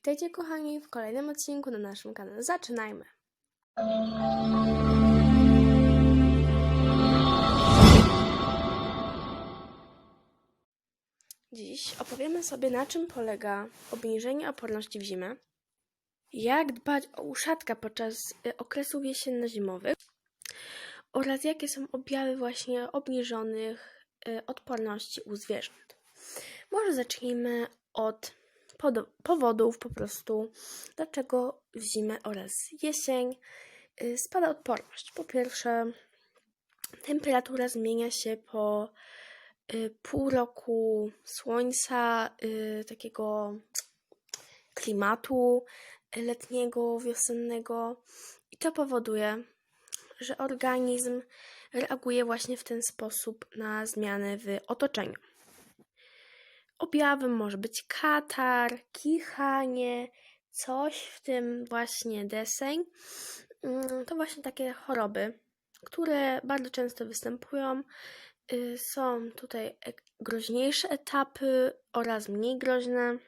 Witajcie kochani w kolejnym odcinku na naszym kanale. Zaczynajmy! Dziś opowiemy sobie na czym polega obniżenie oporności w zimę, jak dbać o uszatka podczas y, okresów jesienno-zimowych oraz jakie są objawy właśnie obniżonych y, odporności u zwierząt. Może zacznijmy od powodów po prostu, dlaczego w zimę oraz jesień y, spada odporność. Po pierwsze, temperatura zmienia się po y, pół roku słońca, y, takiego klimatu letniego, wiosennego i to powoduje, że organizm reaguje właśnie w ten sposób na zmiany w otoczeniu. Objawem może być katar, kichanie, coś w tym właśnie deseń. Mm, To właśnie takie choroby, które bardzo często występują. Y, Są tutaj groźniejsze etapy oraz mniej groźne.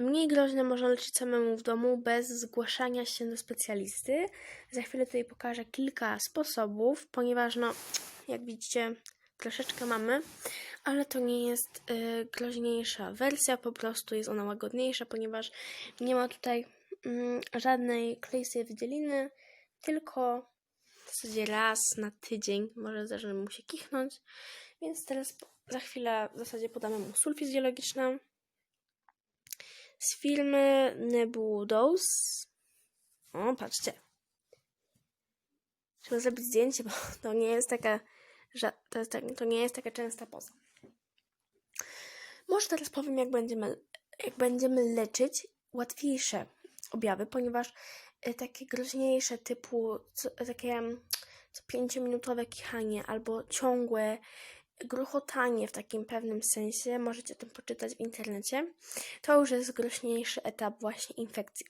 Mniej groźne można leczyć samemu w domu bez zgłaszania się do specjalisty. Za chwilę tutaj pokażę kilka sposobów, ponieważ no, jak widzicie, troszeczkę mamy, ale to nie jest y, groźniejsza wersja, po prostu jest ona łagodniejsza, ponieważ nie ma tutaj mm, żadnej klejstej wydzieliny, tylko w zasadzie raz na tydzień może zdarzy mu się kichnąć, więc teraz za chwilę w zasadzie podamy mu sól fizjologiczną z firmy Nebudose. O, patrzcie. Trzeba zrobić zdjęcie, bo to nie jest taka, że to, jest tak, to nie jest taka częsta poza. Może teraz powiem, jak będziemy, jak będziemy leczyć łatwiejsze objawy, ponieważ y, takie groźniejsze typu co, takie mm, co pięciominutowe kichanie albo ciągłe gruchotanie w takim pewnym sensie, możecie o tym poczytać w internecie, to już jest groźniejszy etap właśnie infekcji.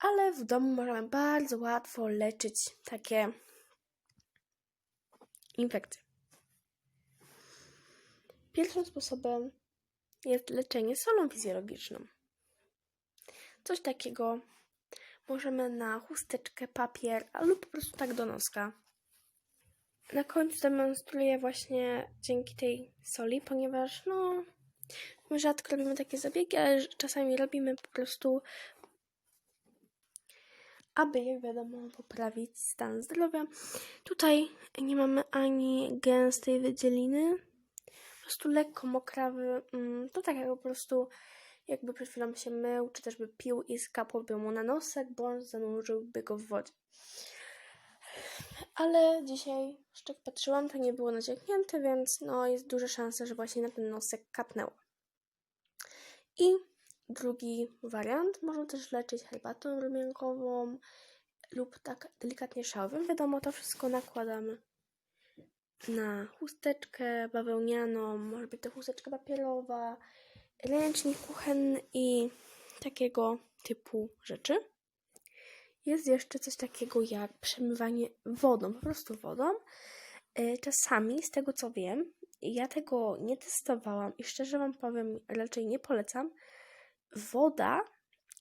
Ale w domu możemy bardzo łatwo leczyć takie infekcje. Pierwszym sposobem jest leczenie solą fizjologiczną. Coś takiego możemy na chusteczkę, papier lub po prostu tak do noska. Na końcu demonstruję właśnie dzięki tej soli, ponieważ no my rzadko robimy takie zabiegi, ale czasami robimy po prostu aby, jak wiadomo, poprawić stan zdrowia. Tutaj nie mamy ani gęstej wydzieliny, po prostu lekko mokrawy, mm, to tak jak po prostu jakby przed chwilą się mył, czy też by pił i skapłoby mu na nosek, bądź zanurzyłby go w wodzie. Ale dzisiaj, jeszcze patrzyłam, to nie było naciągnięte, więc no jest duża szansa, że właśnie na ten nosek kapnęło. I drugi wariant, można też leczyć herbatą rumiankową lub tak delikatnie szałowym. Wiadomo, to wszystko nakładamy na chusteczkę bawełnianą, może być to chusteczka papierowa, ręcznik kuchenny i takiego typu rzeczy. Jest jeszcze coś takiego jak przemywanie wodą, po prostu wodą. E, Czasami, z tego co wiem, ja tego nie testowałam i szczerze Wam powiem, raczej nie polecam. Woda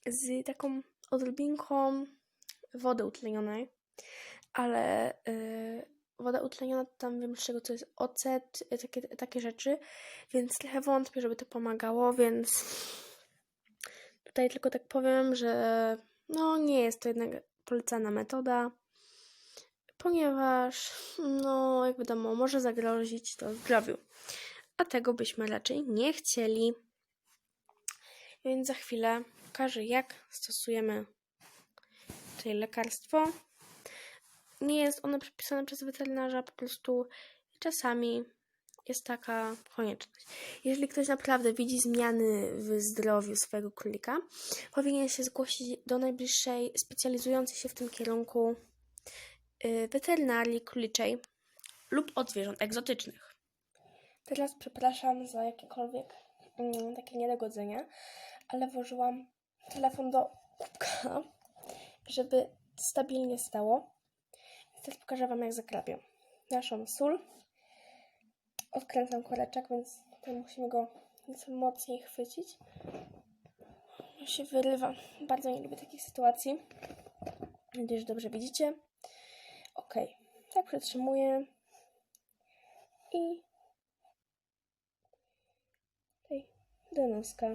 z taką odrobinką wody utlenionej, ale e, woda utleniona tam wiem z czego to jest ocet, e, takie, takie rzeczy, więc trochę wątpię, żeby to pomagało, więc tutaj tylko tak powiem, że no nie jest to jednak polecana metoda, ponieważ no jak wiadomo może zagrozić to zdrowiu, a tego byśmy raczej nie chcieli. Więc za chwilę pokażę jak stosujemy tutaj lekarstwo. Nie jest ono przepisane przez weterynarza, po prostu czasami jest taka konieczność. Jeżeli ktoś naprawdę widzi zmiany w zdrowiu swojego królika, powinien się zgłosić do najbliższej specjalizującej się w tym kierunku y, weterynarii króliczej lub od zwierząt egzotycznych. Teraz przepraszam za jakiekolwiek mm, takie niedogodzenia, ale włożyłam telefon do kubka, żeby stabilnie stało. Teraz pokażę Wam, jak zakrapię naszą sól. Odkręcam koreczek, więc musimy go nieco mocniej chwycić. Już się wyrywa. Bardzo nie lubię takich sytuacji. Mam nadzieję, że dobrze widzicie. Ok, tak przytrzymuję. I tutaj do noska.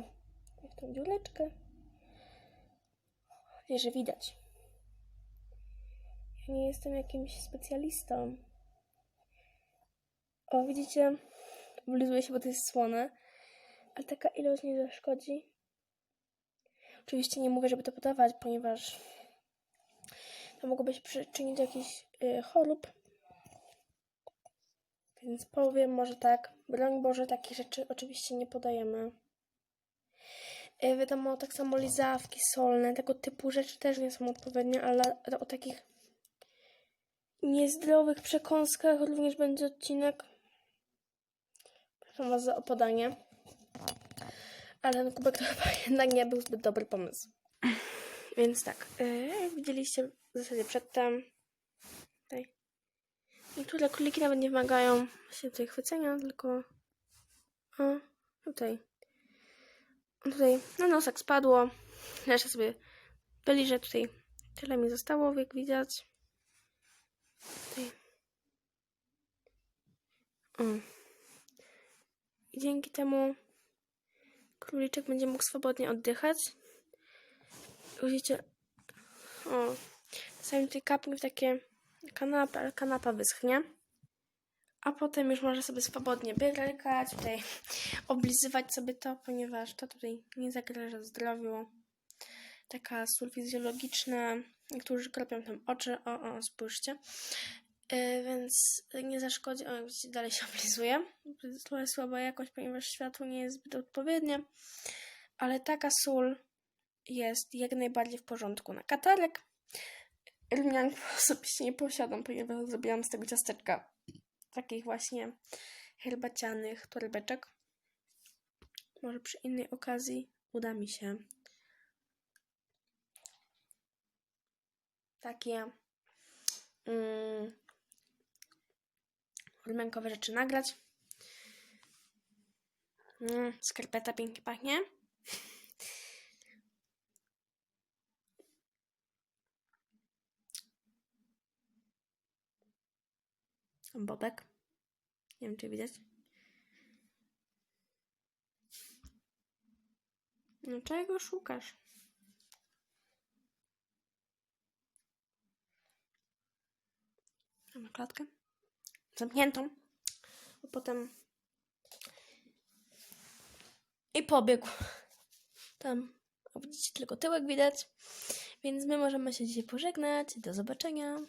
Tą dziureczkę. Mam że widać. Ja nie jestem jakimś specjalistą. O, widzicie? Wlizuje się, bo to jest słone. Ale taka ilość nie zaszkodzi. Oczywiście nie mówię, żeby to podawać, ponieważ to mogłoby się przyczynić do jakichś y, chorób. Więc powiem może tak. Broń Boże, takich rzeczy oczywiście nie podajemy. Y, wiadomo, tak samo lizawki solne, tego typu rzeczy też nie są odpowiednie, ale o takich niezdrowych przekąskach również będzie odcinek. Proszę Was za opodanie. Ale ten kubek to chyba jednak nie był zbyt dobry pomysł. Więc tak, yy, jak widzieliście w zasadzie przedtem, tutaj, niektóre króliki nawet nie wymagają się tutaj chwycenia, tylko o, tutaj, tutaj na nosek spadło, jeszcze sobie byliże tutaj tyle mi zostało, jak widać. O. I dzięki temu króliczek będzie mógł swobodnie oddychać. Widzicie, o, czasami tutaj kapnie w takie kanapy, ale kanapa wyschnie. A potem już może sobie swobodnie wyrykać, tutaj oblizywać sobie to, ponieważ to tutaj nie zagraża zdrowiu. Taka sól fizjologiczna, niektórzy kropią tam oczy, o, o, spójrzcie. Yy, więc nie zaszkodzi, o, dalej się oblizuje. Trochę słaba jakość, ponieważ światło nie jest zbyt odpowiednie, ale taka sól jest jak najbardziej w porządku na katarek. Rumianków osobiście nie posiadam, ponieważ zrobiłam z tego ciasteczka takich właśnie herbacianych torebeczek. Może przy innej okazji uda mi się takie mm, rzeczy nagrać. Mm, skarpeta pięknie pachnie. Bobek. Nie wiem, czy widać. No czego szukasz? Mamy klatkę zamkniętą, a potem i pobiegł. Tam, o, widzicie, tylko tyłek widać. Więc my możemy się dzisiaj pożegnać. Do zobaczenia.